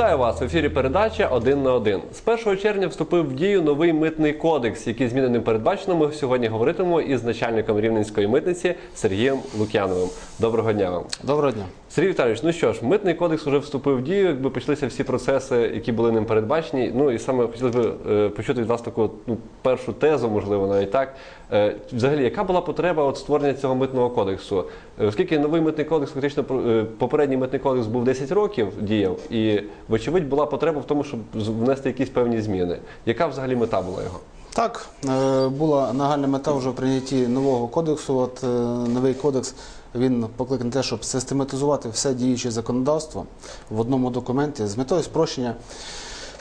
Вітаю вас в ефірі. Передача один на один. З 1 червня вступив в дію новий митний кодекс, який зміненим передбачено. Ми сьогодні говоритимемо із начальником рівненської митниці Сергієм Лук'яновим. Доброго дня вам. Доброго дня. Сергій Віталійович, ну що ж, митний кодекс вже вступив в дію, якби почалися всі процеси, які були ним передбачені. Ну і саме хотілося б е, почути від вас таку ну, першу тезу, можливо, навіть так. Е, взагалі, яка була потреба от створення цього митного кодексу? Е, Оскільки новий митний кодекс, фактично, е, попередній митний кодекс був 10 років діяв, і вочевидь була потреба в тому, щоб внести якісь певні зміни. Яка взагалі мета була його? Так, е, була нагальна мета вже в прийнятті нового кодексу. От е, новий кодекс він покликаний те, щоб систематизувати все діюче законодавство в одному документі з метою спрощення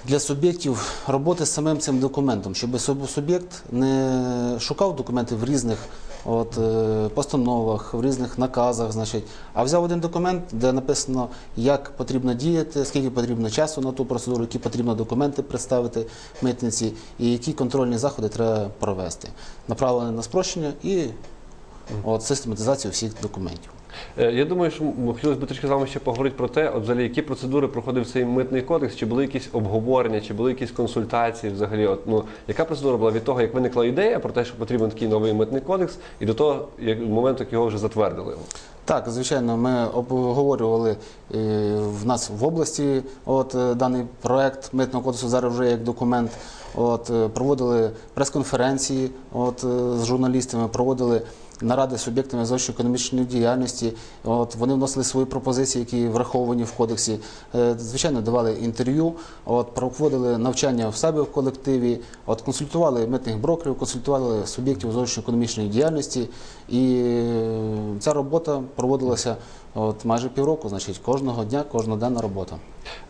для суб'єктів роботи з самим цим документом, щоб суб'єкт не шукав документи в різних от, е, постановах, в різних наказах, значить, а взяв один документ, де написано, як потрібно діяти, скільки потрібно часу на ту процедуру, які потрібно документи представити митниці, і які контрольні заходи треба провести, направлені на спрощення і от, систематизацію всіх документів. Е, Я думаю, що хотілося б трішки з вами ще поговорити про те, от взагалі, які процедури проходив цей митний кодекс, чи були якісь обговорення, чи були якісь консультації взагалі. От, ну, яка процедура була від того, як виникла ідея про те, що потрібен такий новий митний кодекс, і до того, як моменту, як його вже затвердили? Так, звичайно, ми обговорювали е, в нас в області от, е, даний проект митного кодексу зараз вже як документ. От, проводили прес-конференції от, з журналістами, проводили наради з суб'єктами зовнішньо-економічної діяльності. От, вони вносили свої пропозиції, які враховані в кодексі. Е, Звичайно, давали інтерв'ю, от, проводили навчання в себе в колективі, от, консультували митних брокерів, консультували суб'єктів зовнішньо-економічної діяльності. І е, ця робота проводилася от, майже півроку, значить, кожного дня, кожноденна робота.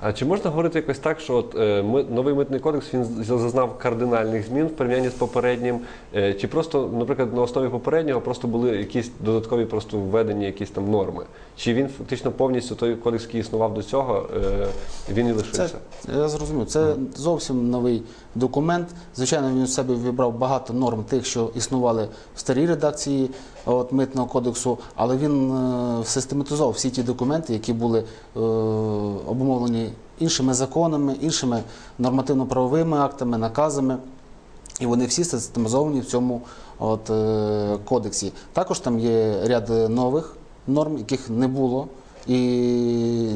А чи можна говорити якось так, що от, е, ми, новий митний кодекс він зазнав кардинальних змін в порівнянні з попереднім? Е, чи просто, наприклад, на основі попереднього просто були якісь додаткові просто введені якісь там норми? Чи він фактично повністю той кодекс, який існував до цього, е, він і лишився? Це я зрозумів. Це зовсім новий документ. Звичайно, він у себе вибрав багато норм тих, що існували в старій редакції от, митного кодексу, але він е, систематизував всі ті документи, які були е, обумовлені іншими законами, іншими нормативно-правовими актами, наказами. І вони всі систематизовані в цьому от, е, кодексі. Також там є ряд нових норм, яких не було і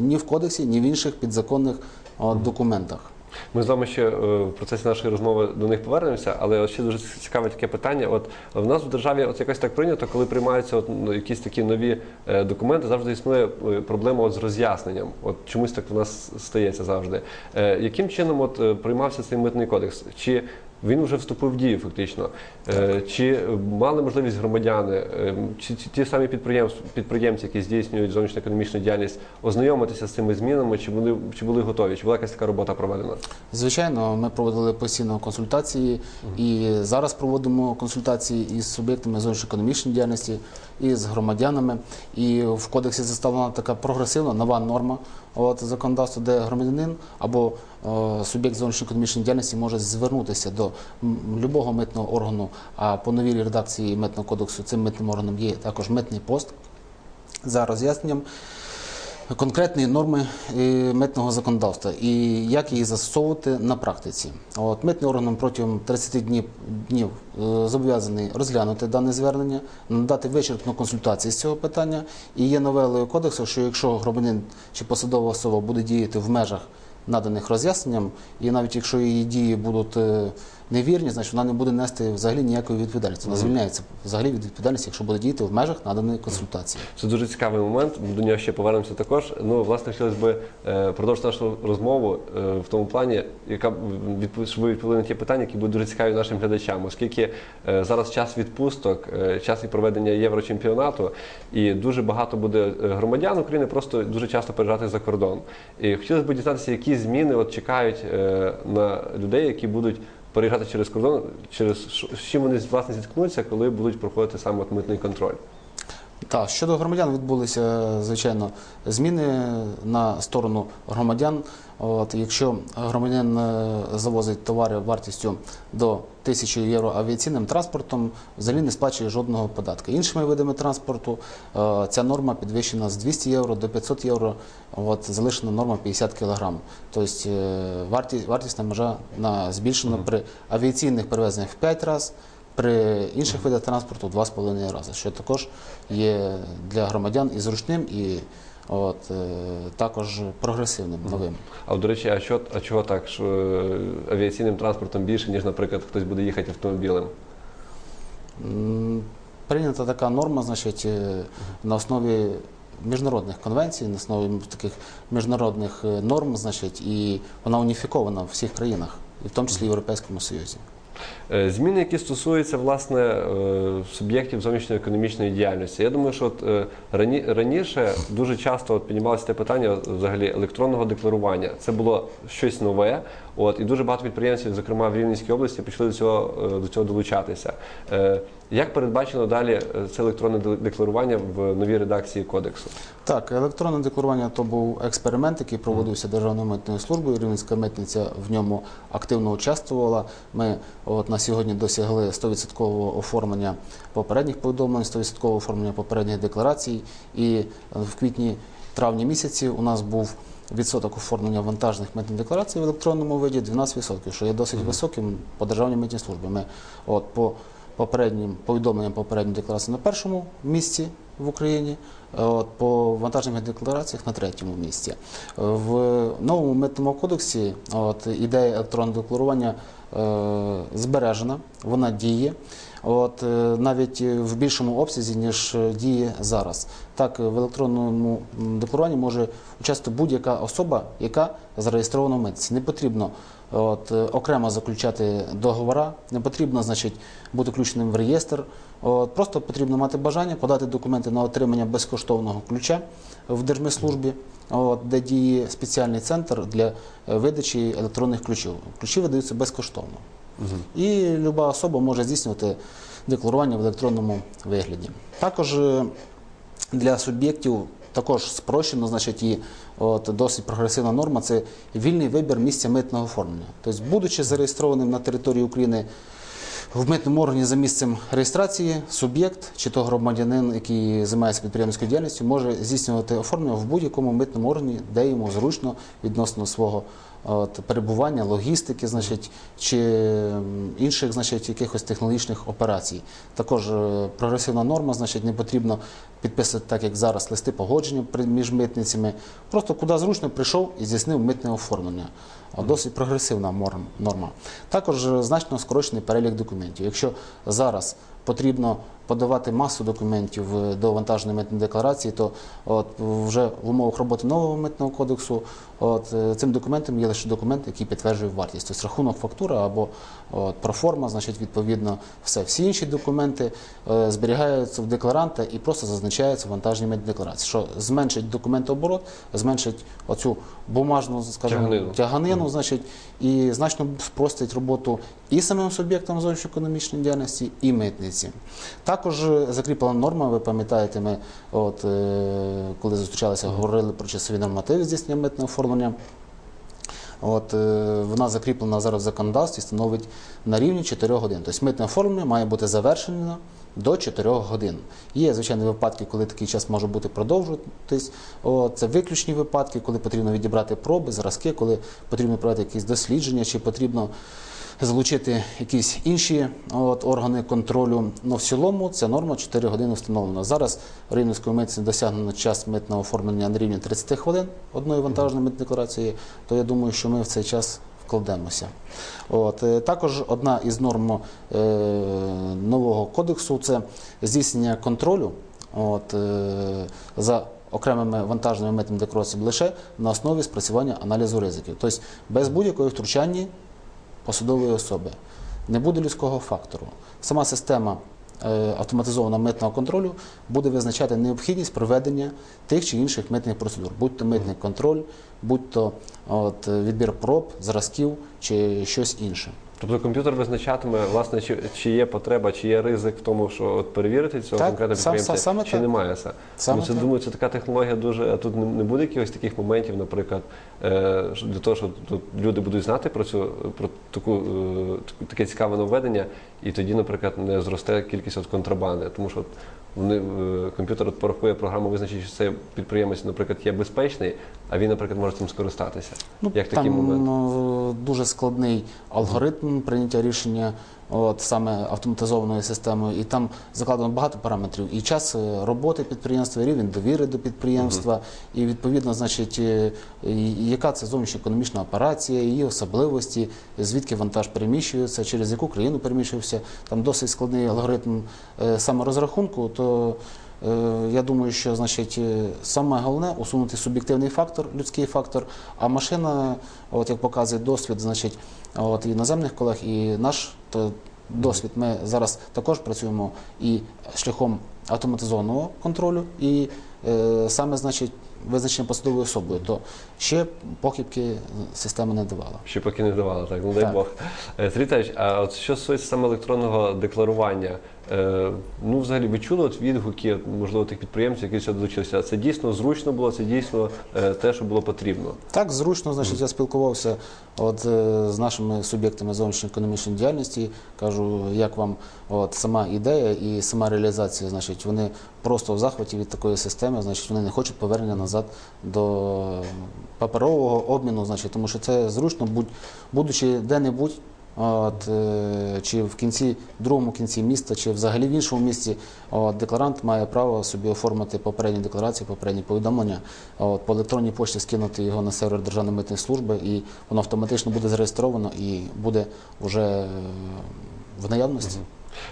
ні в кодексі, ні в інших підзаконних от, документах. Ми з вами ще е, в процесі нашої розмови до них повернемося, але ще дуже цікаве таке питання. От в нас в державі от якось так прийнято, коли приймаються от, ну, якісь такі нові е, документи, завжди існує е, проблема от з роз'ясненням. От чомусь так в нас стається завжди. Яким чином от приймався цей митний кодекс? Чи він вже вступив в дію фактично. Е, Чи мали можливість громадяни, е, чи, ті самі підприємці, підприємці, які здійснюють зовнішньоекономічну діяльність, ознайомитися з цими змінами, чи були, чи були готові, чи була якась така робота проведена? Звичайно, ми проводили постійно консультації і зараз проводимо консультації із суб'єктами зовнішньо-економічної діяльності, і з громадянами. І в кодексі заставлена така прогресивна нова норма от, законодавства, де громадянин або суб'єкт зовнішньо-економічної діяльності може звернутися до любого митного органу. А по новій редакції митного кодексу цим митним органом є також митний пост за роз'ясненням конкретної норми е, митного законодавства і як її застосовувати на практиці. От, митний орган протягом 30 днів, днів е, зобов'язаний розглянути дане звернення, надати вичерпну консультацію з цього питання. І є новелою кодексу, що якщо громадянин чи посадова особа буде діяти в межах наданих роз'ясненням, і навіть якщо її дії будуть е, невірні, значить вона не буде нести взагалі ніякої відповідальності. Вона звільняється взагалі від відповідальності, якщо буде діяти в межах наданої консультації. Це дуже цікавий момент. До нього ще повернемося також. Ну, власне, хотілося б е, продовжити нашу розмову е, в тому плані, яка щоб ви відповіли на ті питання, які будуть дуже цікаві нашим глядачам, оскільки е, зараз час відпусток, час і проведення єврочемпіонату, і дуже багато буде громадян України просто дуже часто переїжджати за кордон. І хотілося б дізнатися, які зміни от чекають на людей, які будуть. Переїжджати через кордон, через з чим вони власне зіткнуться, коли будуть проходити саме от митний контроль. Так, щодо громадян відбулися, звичайно, зміни на сторону громадян. От, якщо громадян е, завозить товари вартістю до 1000 євро авіаційним транспортом, взагалі не сплачує жодного податку. Іншими видами транспорту е, ця норма підвищена з 200 євро до 500 євро. От, залишена норма 50 кг. Тобто е, варті, вартісна межа на, збільшена при авіаційних перевезеннях в 5 разів. При інших видах транспорту в 2,5 рази, що також є для громадян і зручним, і от, е, також прогресивним новим. А от, до речі, а що а чого так? Що е, авіаційним транспортом більше, ніж, наприклад, хтось буде їхати автомобілем? М, Прийнята така норма, значить, е, на основі міжнародних конвенцій, на основі таких міжнародних е, норм, значить, і вона уніфікована в всіх країнах, і в тому числі в Європейському Союзі. Е, Зміни, які стосуються власне е, суб'єктів зовнішньоекономічної діяльності. Я думаю, що от, е, рані, раніше дуже часто от, піднімалося те питання взагалі електронного декларування. Це було щось нове. От, і дуже багато підприємців, зокрема в Рівненській області, почали до цього, до цього долучатися. Як передбачено далі е, це електронне декларування в новій редакції кодексу? Так, електронне декларування то був експеримент, який проводився Державною митною службою. Рівненська митниця в ньому активно участвувала. Ми от на сьогодні досягли 100% оформлення попередніх повідомлень, 100% оформлення попередніх декларацій. І е, в квітні-травні місяці у нас був відсоток оформлення вантажних митних декларацій в електронному виді 12%, що є досить високим по державній митній службі. Ми от по попереднім повідомленням попередньої декларації на першому місці в Україні, е, от, по вантажних деклараціях на третьому місці. Е, В новому митному кодексі от, ідея електронного декларування е, збережена, вона діє. От, е, навіть в більшому обсязі, ніж діє зараз. Так, в електронному декларуванні може участвувати будь-яка особа, яка зареєстрована в митниці. Не потрібно от, е, окремо заключати договори, не потрібно значить, бути включеним в реєстр. От, просто потрібно мати бажання подати документи на отримання безкоштовного ключа в Держмитслужбі, от, де діє спеціальний центр для е, видачі електронних ключів. Ключі видаються безкоштовно. І люба особа може здійснювати декларування в електронному вигляді. Також е, для суб'єктів також спрощено, значить, і от, досить прогресивна норма це вільний вибір місця митного оформлення. Тобто, будучи зареєстрованим на території України в митному органі за місцем реєстрації, суб'єкт чи то громадянин, який займається підприємницькою діяльністю, може здійснювати оформлення в будь-якому митному органі, де йому зручно відносно свого от, перебування, логістики, значить, чи інших, значить, якихось технологічних операцій. Також е, прогресивна норма, значить, не потрібно підписувати так, як зараз, листи погодження між митницями. Просто куди зручно прийшов і здійснив митне оформлення. Досить прогресивна норма. Також е, значно скорочений перелік документів. Якщо зараз потрібно подавати масу документів е, до вантажної митної декларації, то от вже в умовах роботи нового митного кодексу от, е, цим документом є лише документ, який підтверджує вартість. Тобто рахунок фактура або от, проформа, значить, відповідно, все. Всі інші документи е, зберігаються в декларанта і просто зазначаються в вантажній митній декларації, що зменшить документооборот, зменшить оцю бумажну, скажімо, Тяганину. тяганину, значить, і значно спростить роботу і самим суб'єктам зовнішньоекономічної діяльності, і митниці. Також е, закріплена норма, ви пам'ятаєте, ми, от, е, коли зустрічалися, говорили про часові нормативи здійснення митного оформлення. От, е, вона закріплена зараз в законодавстві, становить на рівні 4 годин. Тобто митне оформлення має бути завершено до 4 годин. Є, звичайно, випадки, коли такий час може бути продовжуватись. Це виключні випадки, коли потрібно відібрати проби, зразки, коли потрібно провести якісь дослідження, чи потрібно залучити якісь інші от, органи контролю. Ну, в цілому ця норма 4 години встановлена. Зараз в Рівненської митниці досягнено час митного оформлення на рівні 30 хвилин одної вантажної митної декларації, то я думаю, що ми в цей час вкладемося. От, е, також одна із норм е, нового кодексу це здійснення контролю от, е, за окремими вантажними митними деклараціями лише на основі спрацювання аналізу ризиків. Тобто без будь-якої втручання посадової особи. Не буде людського фактору. Сама система е, автоматизованого митного контролю буде визначати необхідність проведення тих чи інших митних процедур, будь то митний контроль, будь то от, відбір проб, зразків чи щось інше. Тобто комп'ютер визначатиме, власне, чи, чи є потреба, чи є ризик в тому, що от перевірити цього Так, конкретного сам- підприємця, саме чи так. немає це. Саме Тому це так. думаю, це така технологія дуже. А тут не, не буде якихось таких моментів, наприклад, е, що для того, що тут люди будуть знати про цю про таку, е, таку- таке цікаве нововведення, і тоді, наприклад, не зросте кількість от контрабанди, тому що от вони е, комп'ютер от порахує програму, визначить, що цей підприємець, наприклад, є безпечний, а він, наприклад, може цим скористатися. Ну, Як такий там момент? е, дуже складний алгоритм прийняття рішення, от саме автоматизованою системою, і там закладено багато параметрів. І час е, роботи підприємства, і рівень довіри до підприємства, і відповідно, значить, е, і яка це зовнішньоекономічна операція, її особливості, звідки вантаж переміщується, через яку країну переміщувався. Там досить складний алгоритм е, саморозрахунку. То Я думаю, що значить е, саме головне усунути суб'єктивний фактор, людський фактор. А машина, от як показує досвід, значить, от і іноземних колег, і наш то досвід. Ми зараз також працюємо і шляхом автоматизованого контролю, і е, саме значить визначення посадовою особою. То ще похибки система не давала. Ще поки не давали, так, ну дай Так. Бог. Е, Сергій Віталійович, а от що стосується саме електронного декларування, е, ну взагалі ви чули от відгуки, можливо, тих підприємців, які сюди долучилися? Це дійсно зручно було, це дійсно е, те, що було потрібно. Так, зручно, значить, я спілкувався от, е, з нашими суб'єктами зовнішньоекономічної діяльності. Кажу, як вам от, сама ідея і сама реалізація. Значить, вони просто в захваті від такої системи, значить, вони не хочуть повернення назад до паперового обміну, значить, тому що це зручно, будь, будучи де-небудь. От, е, чи в кінці, другому кінці міста, чи взагалі в іншому місті, от, декларант має право собі оформити попередні декларації, попередні повідомлення, от, по електронній пошті скинути його на сервер Державної митної служби, і воно автоматично буде зареєстровано і буде вже е, в наявності.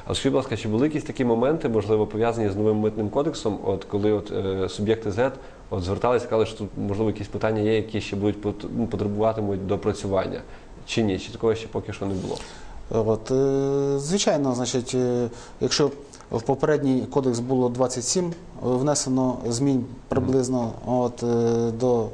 А скажіть, будь ласка, чи були якісь такі моменти, можливо, пов'язані з новим митним кодексом, от коли от, е, суб'єкти от, зверталися, сказали, що тут можливо якісь питання є, які ще будуть ну, потребуватимуть допрацювання? Чи ні? Чи такого ще поки що не було? От, е, звичайно, значить, е, якщо в попередній кодекс було 27 е, внесено змін приблизно от, е, до е,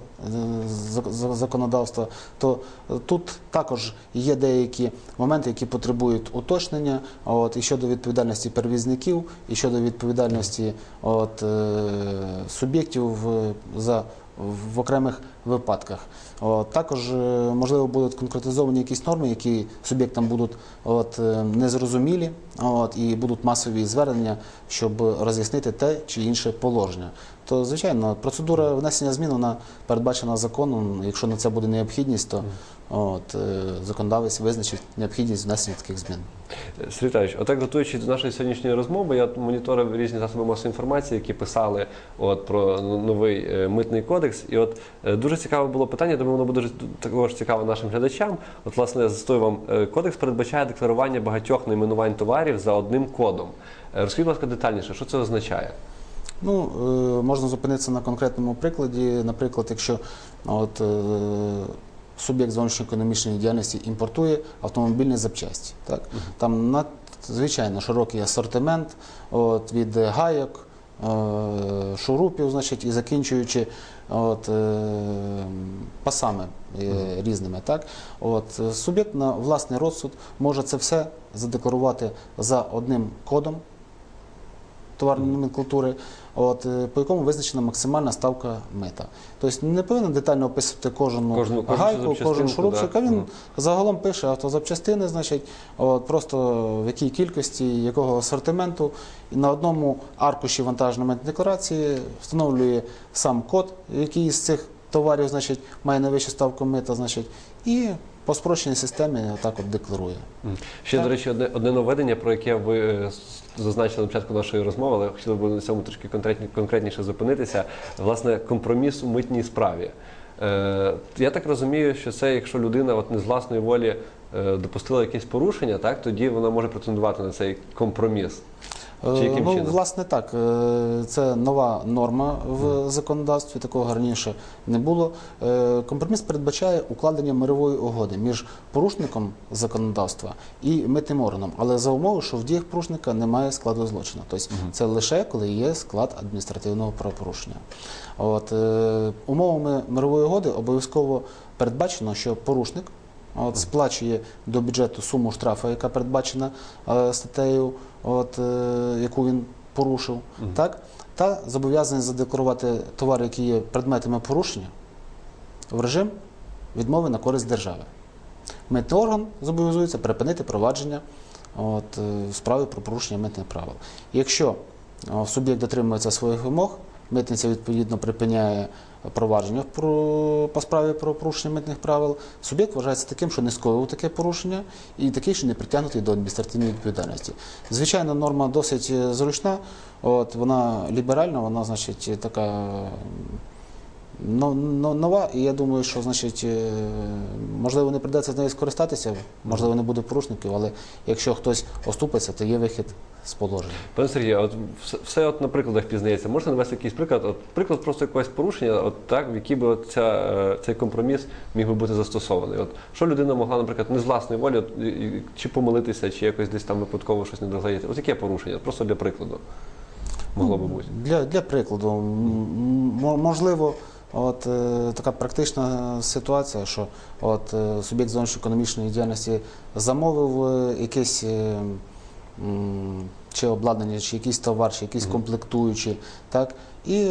зак- за- законодавства, то е, тут також є деякі моменти, які потребують уточнення, от, і щодо відповідальності перевізників, і щодо відповідальності от, е, суб'єктів за в окремих випадках. Також, е, можливо, будуть конкретизовані якісь норми, які суб'єктам будуть е, незрозумілі, і будуть масові звернення, щоб роз'яснити те чи інше положення. То, звичайно, процедура внесення змін вона передбачена законом. Якщо на це буде необхідність, то от, е, законодавець визначить необхідність внесення таких змін. Сергій Віталійович, отак готуючись до нашої сьогоднішньої розмови, я моніторив різні засоби масової інформації, які писали от, про новий е, митний кодекс. І от е, дуже цікаве було питання, думаю, воно буде також цікаво нашим глядачам. От, власне, застою вам кодекс передбачає декларування багатьох найменувань товарів за одним кодом. Розкажіть, будь ласка, детальніше, що це означає? Ну, можна зупинитися на конкретному прикладі. Наприклад, якщо от, суб'єкт зовнішньоекономічної діяльності імпортує автомобільні запчасті. Так? Там надзвичайно широкий асортимент от, від гайок, е, шурупів, значить, і закінчуючи от, е, пасами е, різними. Так? От, суб'єкт на власний розсуд може це все задекларувати за одним кодом товарної номенклатури, от, е, по якому визначена максимальна ставка мита. Тобто не повинен детально описувати кожну, Кожну- кожну гайку, кожен запчастинку, шурупчик, да. а він Мгм. загалом пише автозапчастини, значить, от, просто в якій кількості, якого асортименту. І на одному аркуші вантажної декларації встановлює сам код, який з цих товарів значить, має найвищу ставку мита, значить, і по спрощеній системі так от декларує. Ще, Так. до речі, одне, одне нововведення, про яке ви е, зазначили на початку нашої розмови, але хотіли б на цьому трошки конкретніше зупинитися. Власне, компроміс у митній справі. Е, я так розумію, що це, якщо людина от не з власної волі е, допустила якесь порушення, так тоді вона може претендувати на цей компроміс. Чи Е, яким ну, чином? власне, так. е, Це нова норма в законодавстві, такого раніше не було. Е, Компроміс передбачає укладення мирової угоди між порушником законодавства і митним органом, але за умови, що в діях порушника немає складу злочину. Тобто це лише коли є склад адміністративного правопорушення. От, умовами мирової угоди обов'язково передбачено, що порушник от, сплачує до бюджету суму штрафу, яка передбачена е, статтею, от, е, яку він порушив, так? та зобов'язаний задекларувати товари, які є предметами порушення, в режим відмови на користь держави. Митний орган зобов'язується припинити провадження от, е, справи про порушення митних правил. Якщо е, суб'єкт дотримується своїх вимог, митниця відповідно припиняє провадження про, по справі про порушення митних правил, суб'єкт вважається таким, що не скоїв таке порушення, і такий, що не притягнутий до адміністративної відповідальності. Звичайно, норма досить е, зручна, от, вона ліберальна, вона, значить, така нова, і я думаю, що значить, е, можливо, не придеться з нею скористатися, можливо, не буде порушників, але якщо хтось оступиться, то є вихід з положення. Пане Сергію, от все, от на прикладах пізнається. Можете навести якийсь приклад? От приклад просто якогось порушення, от так, в який би от ця, е, цей компроміс міг би бути застосований. От що людина могла, наприклад, не з власної волі, от, чи помилитися, чи якось десь там випадково щось не доглядіти. От яке порушення? Просто для прикладу могло би бути. Для, для прикладу, можливо, от е, така практична ситуація, що от е, суб'єкт зовнішньоекономічної діяльності замовив е, м, чи обладнання, чи якийсь товар, чи якісь комплектуючі, так, і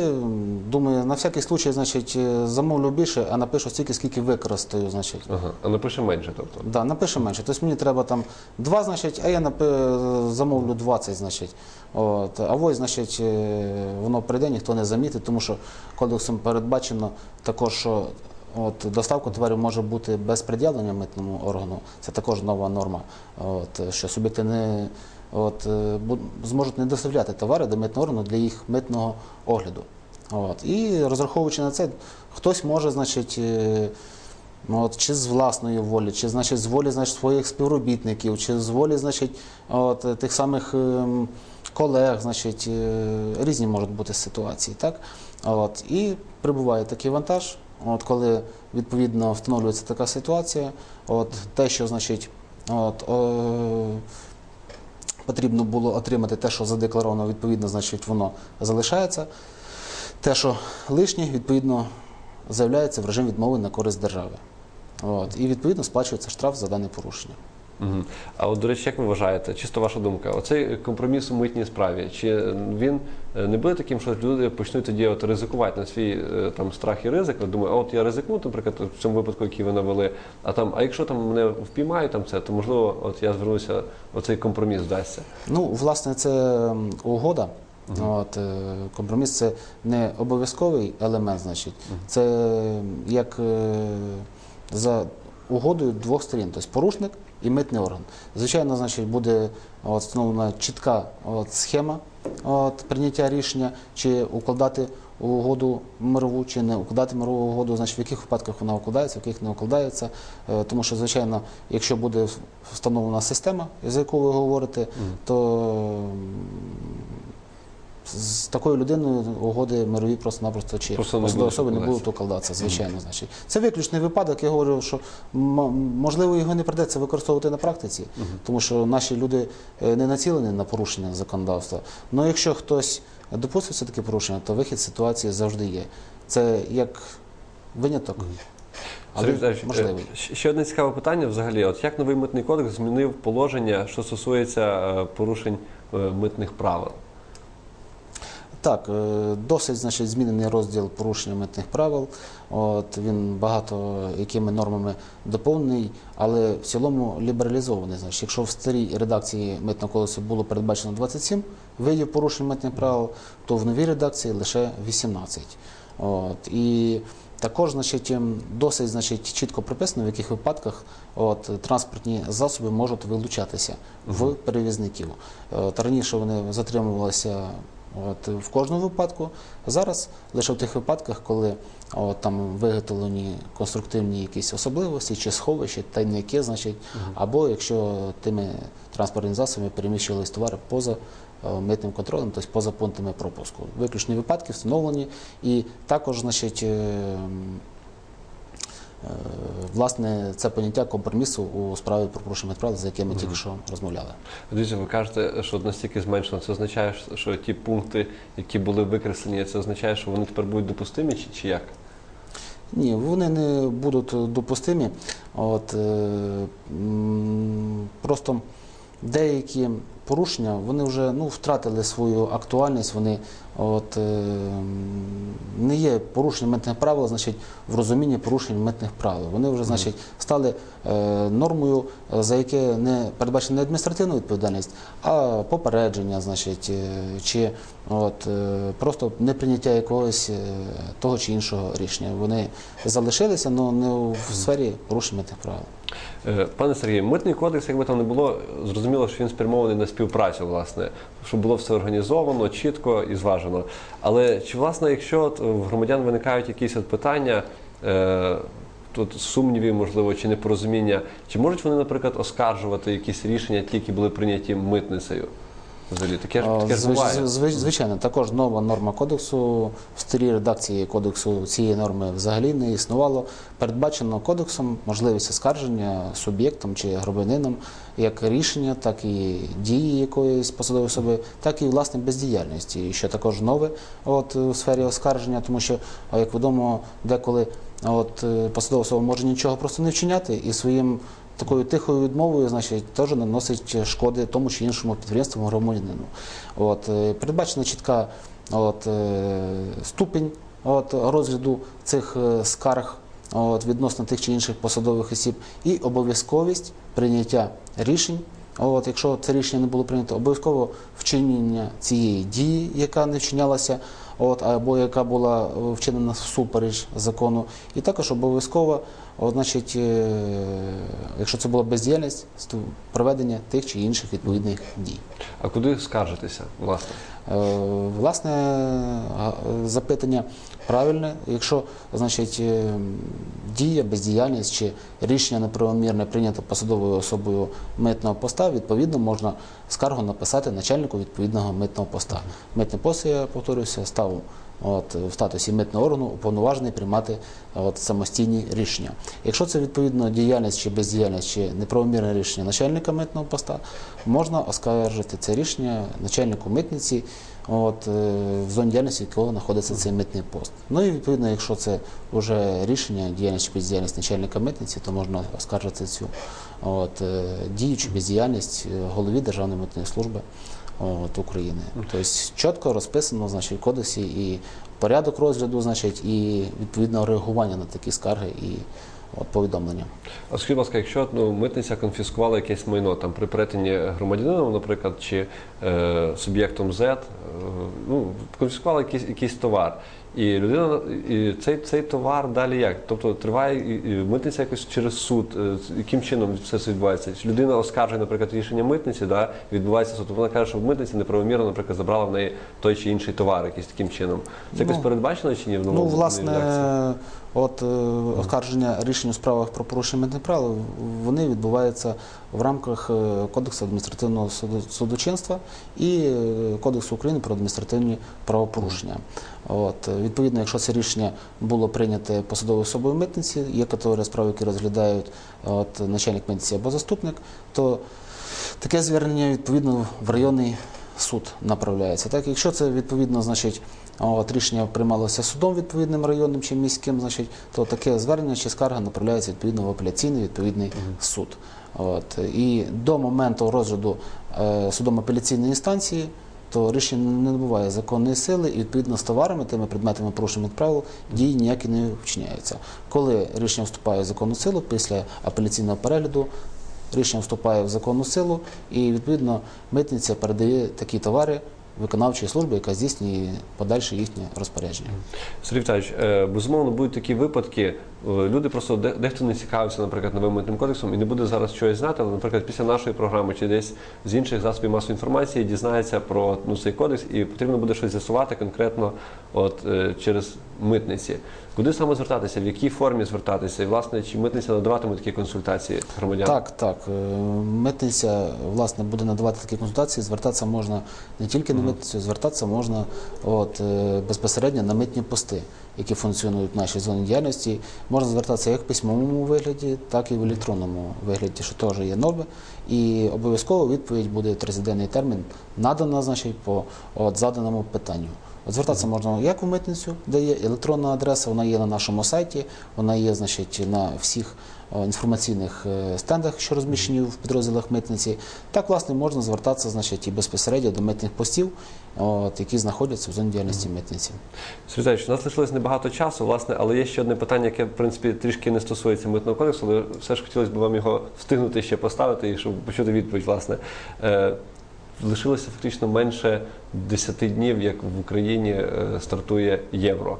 думаю, на всякий случай, значить, е, замовлю більше, а напишу стільки, скільки використаю, значить. Ага, а напише менше, тобто. Да, напише менше. Тобто мені треба там 2, значить, а я напи- замовлю 20, значить. От. А ось, значить, е, воно прийде, ніхто не замітить, тому що кодексом передбачено також, що от, доставка товарів може бути без пред'явлення митному органу. Це також нова норма. От, що суб'єкти не от, е, зможуть не доставляти товари до митного органу для їх митного огляду. От. І розраховуючи на це, хтось може, значить, е, Ну, от, чи з власної волі, чи значить, з волі значить, своїх співробітників, чи з волі значить, от, е, тих самих ем, колег, значить, різні можуть бути ситуації. Так? От, і прибуває такий вантаж, от, коли відповідно встановлюється така ситуація, от, те, що значить, от, о, потрібно було отримати те, що задекларовано, відповідно, значить, воно залишається. Те, що лишнє, відповідно, заявляється в режим відмови на користь держави. От. І відповідно сплачується штраф за дане порушення. Угу. А от, до речі, як ви вважаєте, чисто ваша думка, оцей компроміс у митній справі, чи він е, не буде таким, що люди почнуть тоді от ризикувати на свій е, там страх і ризик? Думаю, а от я ризикну, наприклад, в цьому випадку, який ви навели, а там, а якщо там мене впіймають там це, то можливо, от я звернуся, оцей компроміс вдасться. Ну, власне, це угода. От, е, компроміс це не обов'язковий елемент, значить. Це як за угодою двох сторін, тобто порушник і митний орган. Звичайно, значить, буде от, встановлена чітка от, схема от, прийняття рішення, чи укладати угоду мирову, чи не укладати мирову угоду, значить, в яких випадках вона укладається, в яких не укладається. Е, Тому що, звичайно, якщо буде встановлена система, за яку ви говорите, то з такою людиною угоди мирові просто-напросто чи Просто не особи не будуть укладатися, звичайно. Значить. Це виключний випадок. Я говорю, що можливо його не придеться використовувати на практиці, тому що наші люди е, не націлені на порушення законодавства. Але якщо хтось допустився таке порушення, то вихід з ситуації завжди є. Це як виняток, але Віталійович, е, Ще одне цікаве питання взагалі. От як новий митний кодекс змінив положення, що стосується е, порушень митних правил? Так, е, досить значить, змінений розділ порушення митних правил. От, він багато якими нормами доповнений, але в цілому лібералізований. Значить, якщо в старій редакції митного кодексу було передбачено 27 видів порушень митних правил, то в новій редакції лише 18. От, і також значить, ем, досить значить, чітко прописано, в яких випадках от, транспортні засоби можуть вилучатися в перевізників. От, раніше вони затримувалися От, в кожному випадку. Зараз лише в тих випадках, коли от, там виготовлені конструктивні якісь особливості чи сховища, та не яке, значить, або якщо тими транспортними засобами переміщувались товари поза е, митним контролем, тобто поза пунктами пропуску. Виключні випадки встановлені і також, значить, е, власне, це поняття компромісу у справі про порушення правил, за яке ми тільки що розмовляли. Дивіться, ви кажете, що настільки зменшено. Це означає, що ті пункти, які були викреслені, це означає, що вони тепер будуть допустимі, чи, чи як? Ні, вони не будуть допустимі. От, е, просто деякі порушення вони вже ну, втратили свою актуальність, вони от, е, не є порушенням митних правил, значить, в розумінні порушень митних правил. Вони вже значить, стали е, нормою, за яке не передбачена не адміністративна відповідальність, а попередження, значить, е, чи от, е, просто неприйняття якогось е, того чи іншого рішення. Вони залишилися, але не в сфері порушень митних правил. Е, Пане Сергію, митний кодекс, якби там не було, зрозуміло, що він спрямований на співпрацю, власне, щоб було все організовано, чітко і зважено. Але чи власне, якщо от в громадян виникають якісь от питання, е, тут сумнівів, можливо, чи непорозуміння, чи можуть вони, наприклад, оскаржувати якісь рішення, ті, які були прийняті митницею? Взагалі, таке ж таке буває. Звичайно, також нова норма кодексу в старій редакції кодексу цієї норми взагалі не існувало. Передбачено кодексом можливість оскарження суб'єктом чи громадянином як рішення, так і дії якоїсь посадової особи, так і власне бездіяльності, що також нове от у сфері оскарження, тому що, як відомо, деколи от е, посадова особа може нічого просто не вчиняти і своїм такою тихою відмовою, значить, теж наносить шкоди тому чи іншому підприємству громадянину. От, е, передбачена чітка от, е, ступінь от, розгляду цих е, скарг от, відносно тих чи інших посадових осіб і обов'язковість прийняття рішень. От, якщо це рішення не було прийнято, обов'язково вчинення цієї дії, яка не вчинялася, от, або яка була вчинена всупереч закону, і також обов'язково, от, значить, е, якщо це була бездіяльність, ст- проведення тих чи інших відповідних дій. А куди скаржитися, власне? Е, Власне, запитання правильне. Якщо значить, е, дія, бездіяльність чи рішення неправомірне прийнято посадовою особою митного поста, відповідно можна скаргу написати начальнику відповідного митного поста. Митний пост, я повторюся, став от, в статусі митного органу уповноважений приймати от, самостійні рішення. Якщо це відповідно діяльність чи бездіяльність, чи неправомірне рішення начальника митного поста, можна оскаржити це рішення начальнику митниці, от, е, в зоні діяльності якого знаходиться цей митний пост. Ну і відповідно, якщо це вже рішення діяльність чи бездіяльність начальника митниці, то можна оскаржити цю от, е, дію чи бездіяльність е, голові Державної митної служби от, України. Тобто чітко розписано значить, в кодексі і порядок розгляду, значить, і відповідно реагування на такі скарги і от, повідомлення. А скажіть, ласка, якщо ну, митниця конфіскувала якесь майно там при перетині громадянином, наприклад, чи е, суб'єктом Z, е, ну, конфіскувала якийсь, якийсь товар. І людина і цей, цей товар далі як? Тобто триває і- митниця якось через суд. Е, Яким чином все це відбувається? Людина оскаржує, наприклад, рішення митниці, да, відбувається суд. Вона каже, що митниця неправомірно, наприклад, забрала в неї той чи інший товар, якийсь таким чином. Це якось Ну, передбачено чи ні? в Ну, новому власне, редакції? от е, оскарження рішень у справах про порушення митних правил вони відбуваються в рамках е, Кодексу адміністративного судочинства і е, Кодексу України про адміністративні правопорушення. От, відповідно, якщо це рішення було прийняте посадовою особою митниці, є категорія справ, які розглядають от, начальник митниці або заступник, то таке звернення відповідно в районний суд направляється. Так, якщо це відповідно, значить, от, рішення приймалося судом відповідним районним чи міським, значить, то таке звернення чи скарга направляється відповідно в апеляційний відповідний суд. От, і до моменту розгляду е, судом апеляційної інстанції. То рішення не набуває законної сили, і відповідно з товарами, тими предметами порушення правил дії ніякі не вчиняються. Коли рішення вступає в законну силу після апеляційного перегляду, рішення вступає в законну силу, і відповідно митниця передає такі товари виконавчій служби, яка здійснює подальше їхнє розпорядження. Сергій Віталійович, е, безумовно, будуть такі випадки. е, Люди просто дехто не цікавиться, наприклад, новим митним кодексом і не буде зараз чогось знати, але, наприклад, після нашої програми чи десь з інших засобів масової інформації дізнається про ну, цей кодекс, і потрібно буде щось з'ясувати конкретно от, е, через митниці. Куди саме звертатися, в якій формі звертатися? І, власне, чи митниця надаватиме такі консультації громадянам? Так, так. е, Митниця власне буде надавати такі консультації. Звертатися можна не тільки на митницю, звертатися можна от, е, безпосередньо на митні пости, які функціонують в нашій зоні діяльності. Можна звертатися як в письмовому вигляді, так і в електронному вигляді, що теж є норми. І обов'язково відповідь буде в 30-денний термін надана, значить, по от, заданому питанню. Звертатися можна як в митницю, де є електронна адреса, вона є на нашому сайті, вона є значить, на всіх е, інформаційних е, стендах, що розміщені в підрозділах митниці. Так, власне, можна звертатися значить, і безпосередньо до митних постів, от, які знаходяться в зоні діяльності митниці. Сергій Віталійович, у нас лишилось небагато часу, власне, але є ще одне питання, яке в принципі трішки не стосується митного кодексу, але все ж хотілося б вам його встигнути ще поставити і щоб почути відповідь, власне. Лишилося фактично менше 10 днів, як в Україні е, стартує євро.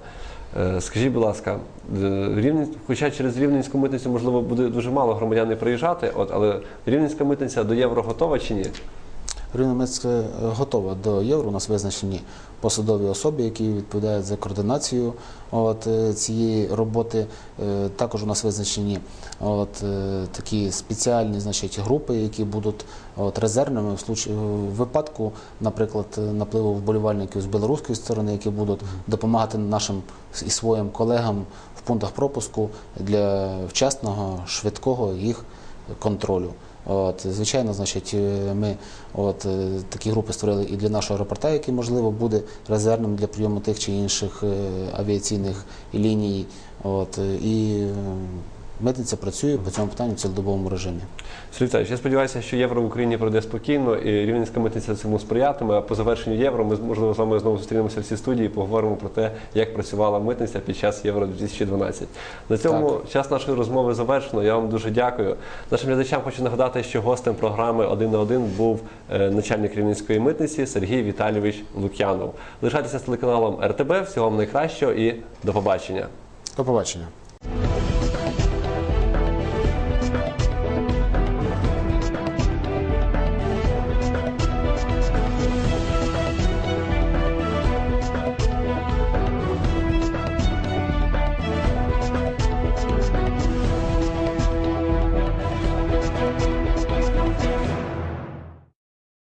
Е, Скажіть, будь ласка, е, Рівнень, хоча через Рівненську митницю можливо буде дуже мало громадян приїжджати, от але Рівненська митниця до євро готова чи ні? Рівномецька е, готова до євро. У нас визначені посадові особи, які відповідають за координацію от, е, цієї роботи. Е, Також у нас визначені от, такі спеціальні значить, групи, які будуть от, резервними в, случ... в випадку, наприклад, напливу вболівальників з білоруської сторони, які будуть допомагати нашим і своїм колегам в пунктах пропуску для вчасного, швидкого їх контролю. От, звичайно, значить, е, ми от, е, такі групи створили і для нашого аеропорта, який, можливо, буде резервним для прийому тих чи інших е, авіаційних ліній. От, і митниця працює по цьому питанню в цілодобовому режимі. Віталійович, я сподіваюся, що євро в Україні пройде спокійно і Рівненська митниця цьому сприятиме. А по завершенню євро ми можливо з вами знову зустрінемося в цій студії і поговоримо про те, як працювала митниця під час євро 2012. На цьому час нашої розмови завершено. Я вам дуже дякую. Нашим глядачам хочу нагадати, що гостем програми один на один був е, начальник Рівненської митниці Сергій Віталійович Лук'янов. Лишайтеся з телеканалом РТБ. Всього вам найкращого і до побачення. До побачення.